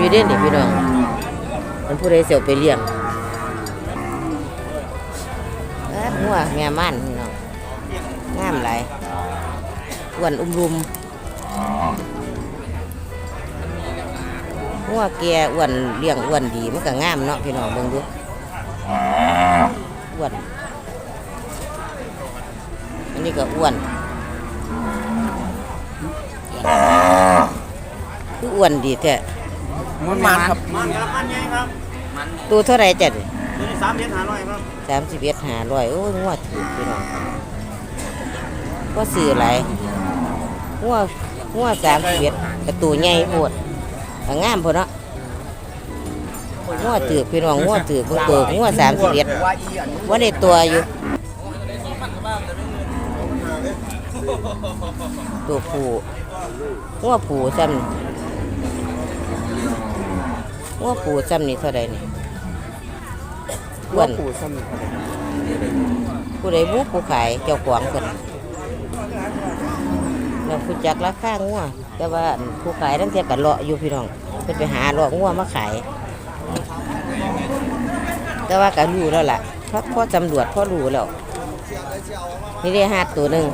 อยู่เด้นี่พี่น้องมันผู้ใดเสียวไปเลี้ยงเอ้อหัวแม่ม่านพี่น้องงามหลายอ้วนอุ้มรุมหัวแก่อ้วนเลี้ยงอ้วนดีมันก็งามเนาะพี่น้องเบิ่งดูอ้วนอันนี้ก็อ้วนคืออ้วนดีแท้ มันมันครับ มันครับมันใหญ่ครับตัวเท่าไหรจ้ะดิตัวนี้สามเมตรห้าร้อยครับสามสิบเอ็ดหาร้อยโอ้ยงวดถูกพี่น้องก็ซื้อหลายงวดงวดสามสิบเอ็ดกระตูใหญ่โพดก็งามพอเนาะงวดถือพี่น้องงวดถือเพิ่งตัวงวดสามสิบเอ็ดว่าในตัวอยู่ตัวผู้งวดผู้ซ้ำ งวดผู้ซ้ำนี่เท่าไรนี่อ้วนปู่ซ้ำนี่ผู้ใดบุกผู้ขายเจ้าของคนเราผู้จักราคางัวแต่ว่าอันผู้ขายตั้งแต่กันเลาะอยู่พี่น้องเพิ่นไปหาเลาะงัวมาขาย แต่ว่าก็รู้แล้วล่ะเพราะพ่อตำรวจพ่อรู้แล้ว นี่ได้ห้าตัวหนึ่ง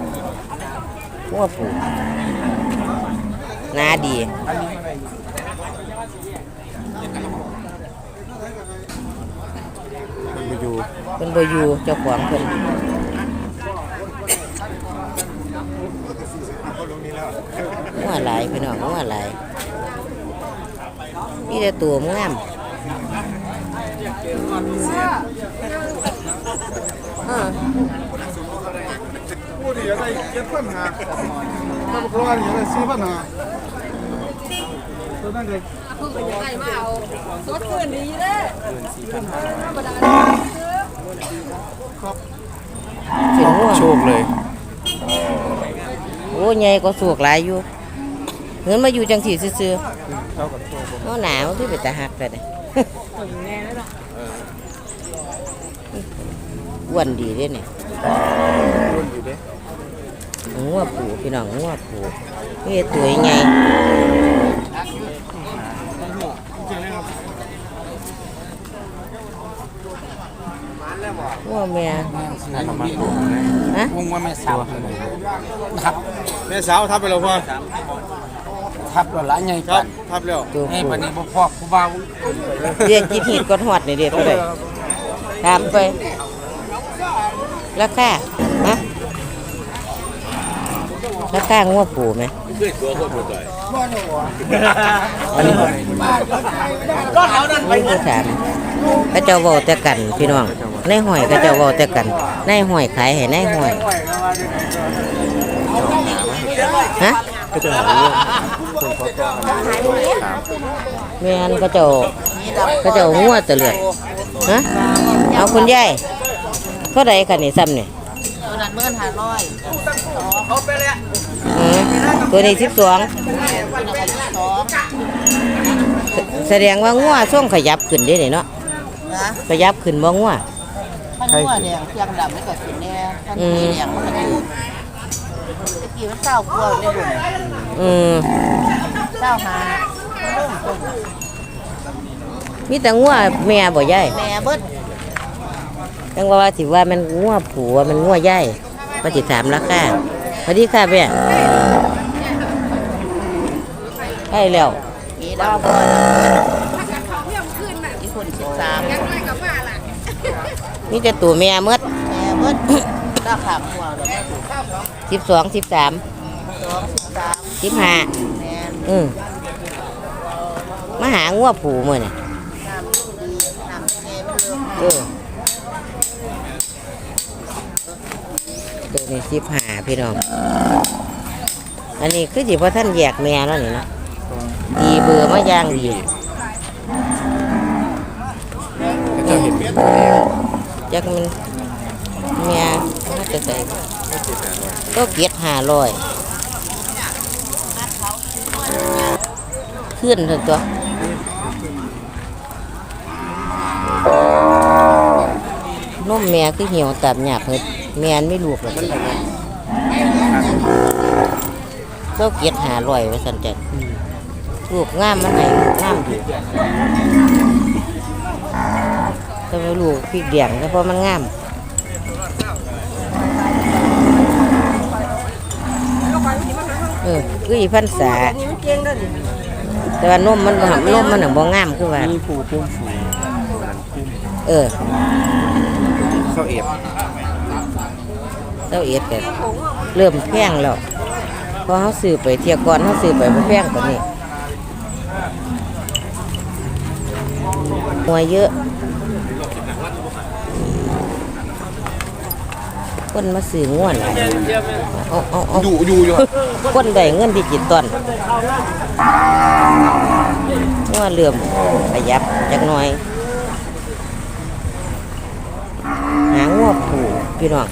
งัวผูหนาดีมันม อยู่เพิ่นบ่อยู่เจ้าของเพิ่นงัวหลายพี่น้องงัวหลายนี่แต่ตัวงามเออผู้ที่ได้เจ็ดพันหาถ้าบอกว่าอย่างไรสี่พันหาตัวนั้นก็ สดขึ้นดีเด้อสิงัวโชคเลย โอ้ใหญ่ก็สวกหลายอยู่เงินมาอยู่จังสีซื่อเท่ากับโชคๆเอาหนาวที่เป็นตาหักเลยเนี่ยอ้วนดีเด้เนี่ยรุ่นอยู่เด้งัวผูพี่น้องงัวผูนี่ตัวใหญ่ งัวแม่ประมาณตัวฮะวงว่าแม่สาวทับแม่สาวทับไปแล้วพ่อทับแล้วหลายใหญ่ครักับนทับแล้วตัวให้ผูปานนี้บ่พอผู้บ่าวเรียกจีทีดก็หอดนี่เด็ดก็เลยถามไปราคาฮะราคางัวผูไหมอันนี้ก็เขานั่นไปเงินถามเขาเจ้าเว้าแต่กันพี่น้อง ในห้อยเขาเจ้าเว้าแต่กันในห้อยขายให้ในห้อยฮะก็จะหาเรื่องคนเขาต้องถามแม่นเขาเจ้าเขาเจ้างัวตะเลือดฮะเอาคุณยายเท่าไรกันนี่ซ้ำนี่ตัวนั้นเมื่อหาร้อยอืมตัวนี้สิบสองตัวนั้นอายุสองแสดงว่างัวช่วงขยับขึ้นได้นี่เนาะนะขยับขึ้นบ่งัว มันหัวแดงเพียงดำไม่เกิดสินแน่ท่านสีแดงมันก็อยู่ตะกี้มันเศร้ากลัวได้บุญอืมเศร้าหาเริ่มต้นมีแต่งัวแม่บ่ยายแม่เบิดจังว่าว่าสิว่ามันงัวผัวมันงัวยายก็สิถามราคาสวัสดีค่ะแม่ใช่แล้วมีดาวบอล มีแต่ตัวแม่หมดแม่เบิดดาวขางหัวแล้วแม่ถูกสิบสองสิบสามสองสิบสามสิบห้าแม่อืมมาหางัวผูมื้อนี่น้ำดีน้ำแม่มันเลือกเออตัวนี้สิบห้าพี่น้อง อันนี้คือสิพอท่านแยกแม่แล้วนี่เนาะดีเบื่อมาอย่างดีก็จะเห็นเป็น จักมันแม่น่าจะใส่ก็เกียรห้าร้อยขึ้นเถอะตัวนุ่มแม่คือเหี่ยวตับหยาบเฮ็ดแม่นไม่ลูกหรอกก็เกียรห้าร้อยไว้สันจัดลูกงามมันไหนงามดี ลูกพริกแดงแต่เพราะมันงามเออคืออีพันษาแต่ว่านมมันบ่นมมันน่ะบ่งามคือว่ามีผู้คุ้มฝูงเออเขาเอฟเจ้าเอ็ดก็เริ่มแพงแล้วเพอเขาซื้อไปเที่ยวก่อนเขาซื้อไปบ่แพงกว่านี้หัวเยอะ คนมาซื้อง่วนหลายเอาเอาเอาอยู่อยู่อยู่คนได้เงินดิจิตอลง่วนเหลื่อมประหยับจักหน่อยหางัวผูพี่น้อง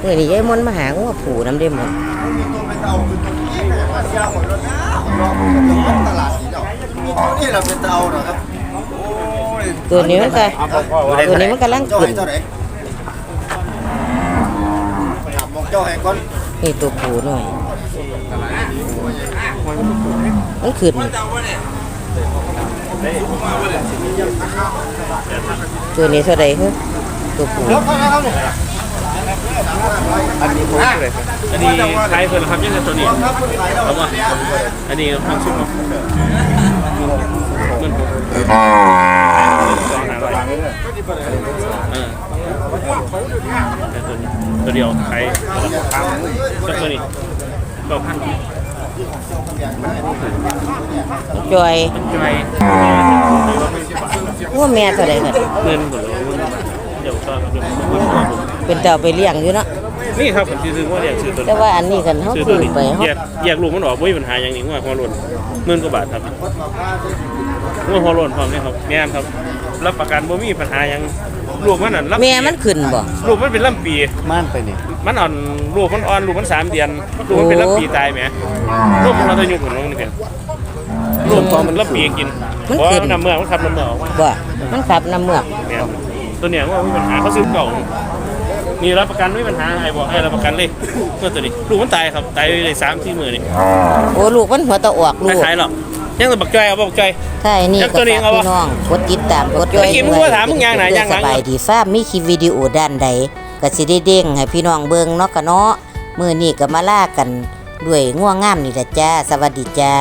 เมื่อนี้ยายมนต์มาหางัวผูน้ำเด้หมดนี่เราเป็นเตาเหรอครับตัวนี้มันก็ตัวนี้มันกำลังเจ้าขึ้น เท่าไหร่ถามมองเจ้าให้ก่อนนี่ตัวผูหน่อยมันขึ้นตัวนี้เท่าไหร่เฮ้ยตัวผูอันนี้ใครเพิ่นครับยังไงตัวนี้เอามาอันนี้มันชุบเงินผมสองห้าร้อยเออ ตัวเดียวใครครับตัวนี้ก็พันจอยจอยงัวแม่เท่าไหร่กันเงินหมดเลยเดี๋ยวก็เดี๋ยวผมเป็นเต่าไปเลี้ยงอยู่เนาะนี่ครับผมซื้อว่าเรียกซื้อตัวแต่ว่าอันนี้กันเขาซื้อตัซื้วอนี้ไปเขาแยกแยกลูกมันออกไม่มีปัญหาอย่างนี้ว่าหัวหล่นหมื่นกว่าบาทครับ หัวหัวหล่นพร้อมนี่ครับแม่นครับรับประกันบ่มีปัญหาหยังลูกมันนั่นรับแม่มันขึ้นบ่ลูกมันเป็นลำปี ม่านไปนี่มันอ่อนลูกมันอ่อนลูกมันสามเดือนลูกมันเป็นลำปีตายไหมลูกมันเราจะยุ่งกับน้องนี่เป็นลูกมันลำปีกินเพราะว่ามันน้ำเมือกมันขับน้ำเมือกออกมาบ่มันขับน้ำเมือกแม่นตัวเนี้ยว่ามีปัญหาเขาซื้อเก่านี่รับประกันไม่มีปัญหาไอ้บอกไอ้รับประกันเลยเมื่อตัวนี้ลูกมันตายครับตายเลยสามสี่มือนี่โอ้ลูกมันหัวตะออกลูไม่กขายหรอก ยังแต่บักจ้อยเอาบ่บักจ้อย ใช่นี่ยัก็งตัวนี้ฝากเอาวะพี่น้องกดติดตามกดเมื่อกี้มึงว่าถามมึงอย่างไหนอย่างหลังสบายดีฟ้าร์มมีคลิปวิดีโอด้านใดก็สิได้เด้งให้พี่น้องเบิ่งเนาะกะเนาะมื้อนี้ก็มาล่ากันด้วยง่วงงามนี่ล่ะจ้า สวัสดีจ้า